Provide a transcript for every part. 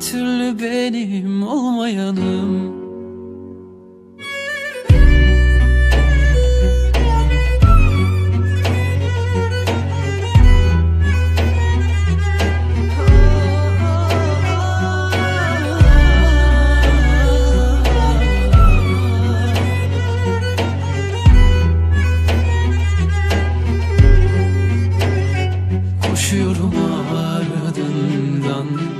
türlü benim olmayanım Koşuyorum ardından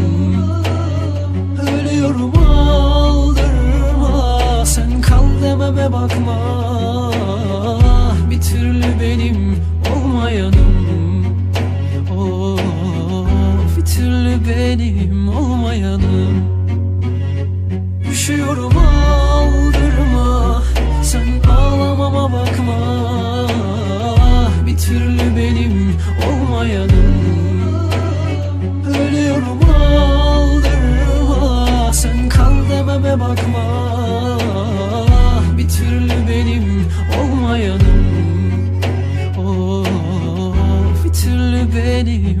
dememe bakma. Bir türlü benim olmayanım. Of bir türlü benim olmayanım. Üşüyorum aldırma Sen ağlamama bakma. Bir türlü benim olmayanım türlü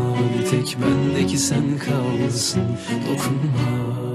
tek bendeki sen kalsın. Dokunma